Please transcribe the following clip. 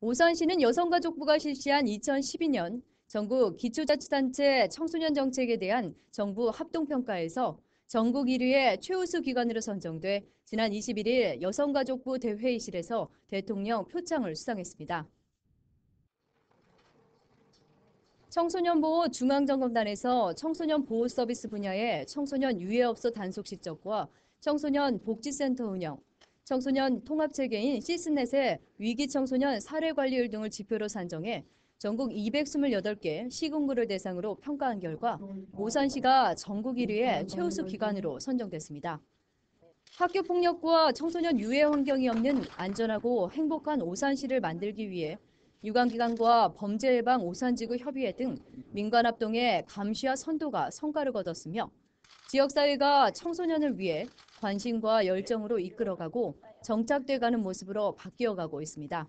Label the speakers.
Speaker 1: 오산시는 여성가족부가 실시한 2012년 전국 기초자치단체 청소년 정책에 대한 정부 합동평가에서 전국 1위의 최우수 기관으로 선정돼 지난 21일 여성가족부 대회의실에서 대통령 표창을 수상했습니다. 청소년보호 중앙점검단에서 청소년 보호 서비스 분야의 청소년 유해업소 단속 실적과 청소년 복지센터 운영, 청소년 통합체계인 시스넷의 위기 청소년 사례 관리율 등을 지표로 산정해 전국 228개 시군구를 대상으로 평가한 결과 오산시가 전국 1위의 최우수 기관으로 선정됐습니다. 학교 폭력과 청소년 유해 환경이 없는 안전하고 행복한 오산시를 만들기 위해 유관기관과 범죄 예방 오산지구 협의회 등 민관 합동의 감시와 선도가 성과를 거뒀으며 지역사회가 청소년을 위해 관심과 열정으로 이끌어가고 정착돼가는 모습으로 바뀌어가고 있습니다.